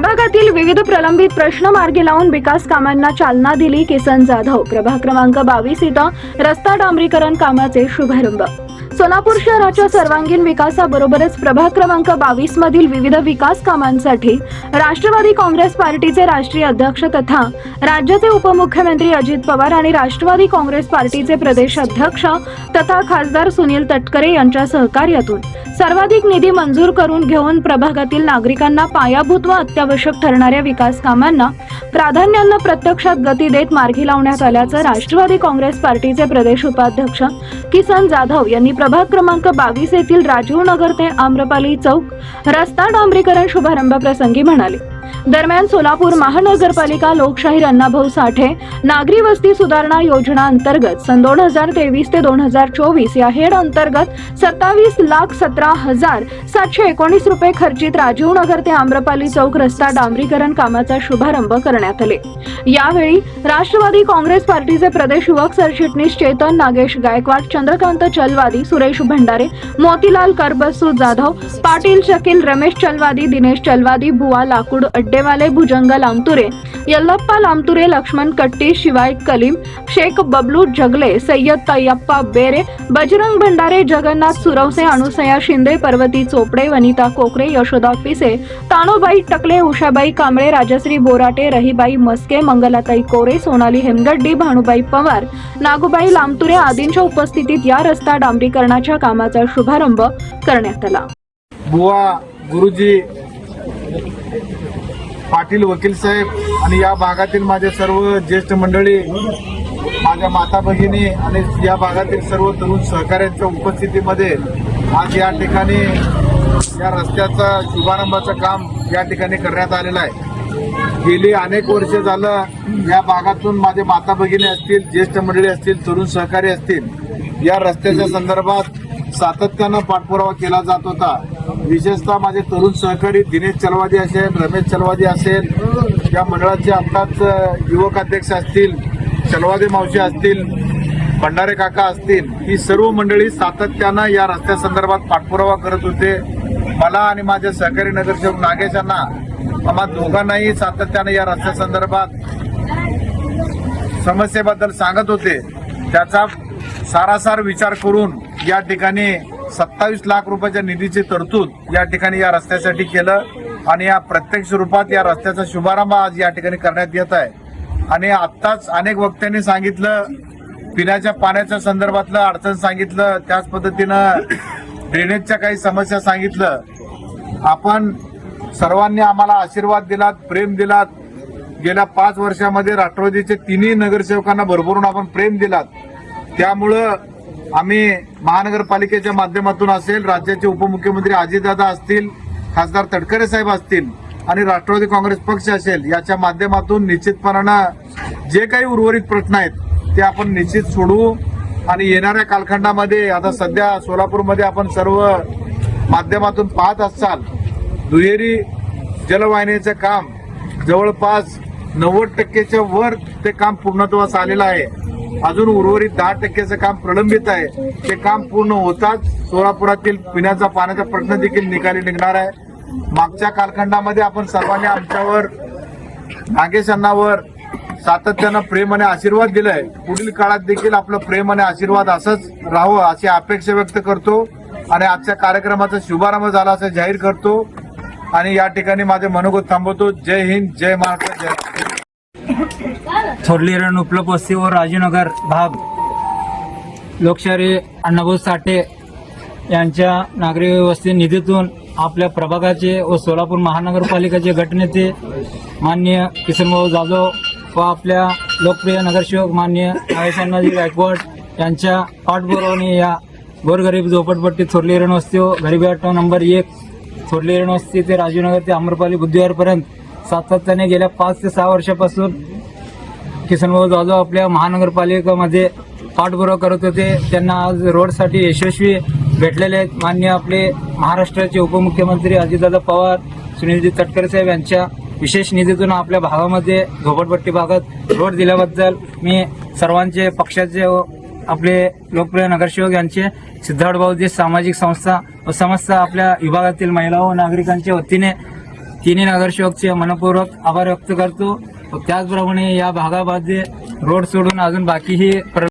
भागातील विविध प्रलंबित प्रश्न मार्गी लावून विकास कामांना चालना दिली किसन जाधव प्रभाग क्रमांक बावीस इथं रस्ता डांबरीकरण कामाचे शुभारंभ. सोलापूर शहराच्या सर्वांगीण विकासाबरोबरच प्रभाग क्रमांक बावीस मधील विविध विकास कामांसाठी राष्ट्रवादी काँग्रेस पार्टीचे राष्ट्रीय अध्यक्ष तथा राज्याचे उपमुख्यमंत्री अजित पवार आणि राष्ट्रवादी काँग्रेस पार्टीचे प्रदेश अध्यक्ष तथा खासदार सुनील तटकरे यांच्या सहकार्यातून सर्वाधिक निधी मंजूर करून घेऊन प्रभागातील नागरिकांना पायाभूत व अत्यावश्यक ठरणाऱ्या विकास कामांना प्राधान्यानं प्रत्यक्षात गती देत मार्गी लावण्यात आल्याचं राष्ट्रवादी काँग्रेस पार्टीचे प्रदेश उपाध्यक्ष किसन जाधव यांनी प्रभाग क्रमांक बावीस येथील राजीव नगर ते आम्रपाली चौक रस्ता डांबरीकरण शुभारंभ प्रसंगी म्हणाले. दरम्यान सोलापूर महानगरपालिका लोकशाहीर अण्णाभाऊ साठे नागरी वस्ती सुधारणा योजना अंतर्गत सन दोन हजार तेवीस ते दोन हजार चोवीस या हेड अंतर्गत सत्तावीस लाख सतरा हजार सातशे एकोणीस रुपये खर्चित राजीव नगर ते आम्रपाली चौक रस्ता डांबरीकरण कामाचा शुभारंभ करण्यात आले. यावेळी राष्ट्रवादी काँग्रेस पार्टीचे प्रदेश युवक सरचिटणीस चेतन नागेश गायकवाड चंद्रकांत चलवादी सुरेश भंडारे मोतीलाल करबसू जाधव पाटील शकील रमेश चलवादी दिनेश चलवादी भुवा लाकूड अड्डेवाले भुजंग लामतुरे यल्लप्पा लामतुरे लक्ष्मण कट्टी शिवाय कलीम शेख बबलू जगले सय्यद तय्यप्पा बेरे बजरंग भंडारे जगन्नाथ सुरवसे अनुसया शिंदे पर्वती चोपडे वनिता कोकरे यशोदा पिसे तानोबाई टकले उषाबाई कांबळे राजश्री बोराटे रहीबाई मस्के मंगलाताई कोरे सोनाली हेमगड्डी भानुबाई पवार नागुबाई लामतुरे आदींच्या उपस्थितीत या रस्ता डांबरीकरणाच्या कामाचा शुभारंभ करण्यात आला. बुवा गुरुजी पाटील वकील साहेब आणि या भागातील माझे सर्व ज्येष्ठ मंडळी माझ्या माता भगिनी आणि या भागातील सर्व तरुण सहकाऱ्यांच्या उपस्थितीमध्ये आज या ठिकाणी या रस्त्याचा शुभारंभाचं काम या ठिकाणी करण्यात आलेलं आहे. गेली अनेक वर्ष झालं या भागातून माझे माता भगिनी असतील ज्येष्ठ मंडळी असतील तरुण सहकारी असतील या रस्त्याच्या संदर्भात सातत्यानं पाठपुरावा केला जात होता. विशेषतः माझे तरुण सहकारी दिनेश चलवादी असेल रमेश चलवादी असेल या मंडळाचे आत्ताच युवक अध्यक्ष असतील चलवादी मावशी असतील भंडारे काका असतील ही सर्व मंडळी सातत्यानं या रस्त्या संदर्भात पाठपुरावा करत होते. मला आणि माझ्या सहकारी नगरसेवक नागेश यांना आम्हा दोघांनाही सातत्यानं या रस्त्या संदर्भात समस्येबद्दल सांगत होते. त्याचा सारासार विचार करून या ठिकाणी सत्तावीस लाख रुपयाच्या निधीची तरतूद या ठिकाणी या रस्त्यासाठी केलं आणि या प्रत्यक्ष रूपात या रस्त्याचा शुभारंभ आज या ठिकाणी करण्यात येत आहे. आणि आत्ताच अनेक वक्त्यांनी सांगितलं पिण्याच्या पाण्याच्या संदर्भातलं अडचण सांगितलं त्याच पद्धतीनं ड्रेनेजच्या काही समस्या सांगितलं. आपण सर्वांनी आम्हाला आशीर्वाद दिलात प्रेम दिलात. गेल्या पाच वर्षामध्ये राष्ट्रवादीचे तिन्ही नगरसेवकांना भरभरून आपण प्रेम दिलात. त्यामुळं आम्ही महानगरपालिकेच्या माध्यमातून असेल राज्याचे उपमुख्यमंत्री अजितदादा असतील खासदार तटकरे साहेब असतील आणि राष्ट्रवादी काँग्रेस पक्ष असेल याच्या माध्यमातून निश्चितपणानं जे काही उर्वरित प्रश्न आहेत ते आपण निश्चित सोडवू आणि येणाऱ्या कालखंडामध्ये आता सध्या सोलापूरमध्ये आपण सर्व माध्यमातून पाहत असाल दुहेरी जलवाहिनीचं काम जवळपास नव्वद टक्केच्या वर ते काम पूर्णत्वास आलेलं आहे. अजून उर्वरित दहा टक्क्याचं काम प्रलंबित आहे. ते काम पूर्ण होताच सोलापुरातील पिण्याचा पाण्याचा प्रश्न देखील निकाली निघणार आहे. मागच्या कालखंडामध्ये आपण सर्वांनी आमच्यावर नागेश अण्णावर सातत्यानं प्रेम आणि आशीर्वाद दिलाय. पुढील काळात देखील आपलं प्रेम आणि आशीर्वाद असंच राहावं अशी अपेक्षा व्यक्त करतो आणि आजच्या कार्यक्रमाचा शुभारंभ झाला असं जाहीर करतो. आणि या ठिकाणी माझे मनोगत थांबवतो. जय हिंद जय महाराष्ट्र जय थोरली रण उपलब्ध असते व राजीनगर भाग. लोकशाही अण्णाभाऊ साठे यांच्या नागरी वस्ती निधीतून आपल्या प्रभागाचे व सोलापूर महानगरपालिकेचे गटनेते मान्य किशनभाऊ जाधव व आपल्या लोकप्रिय नगरसेवक मान्य नागेशांनाजी गायकवाड यांच्या पाठबरोबरीने या गोरगरीब झोपडपट्टी थोरली रण वस्ती व गरीबी आठव नंबर एक थोरली रण वस्ती ते राजीवनगर ते आम्रपाली बुद्धिवारपर्यंत सातत्याने गेल्या पाच ते सहा वर्षापासून किसनभाऊ जाधव आपल्या महानगरपालिकेमध्ये पाठपुरावा करत होते. त्यांना आज रोडसाठी यशस्वी भेटलेले आहेत. मान्य आपले महाराष्ट्राचे उपमुख्यमंत्री अजितदादा पवार सुनीलजी तटकरे साहेब यांच्या विशेष निधीतून आपल्या भागामध्ये झोपडपट्टी भागात रोड दिल्याबद्दल मी सर्वांचे पक्षाचे व आपले लोकप्रिय नगरसेवक यांचे सिद्धार्थ भाऊजी सामाजिक संस्था व समस्त आपल्या विभागातील महिला व नागरिकांच्या वतीने तिन्ही नगरसेवकचे मनपूर्वक आभार व्यक्त करतो. त्याचप्रमाणे या भागामध्ये रोड सोडून अजून बाकीही प्र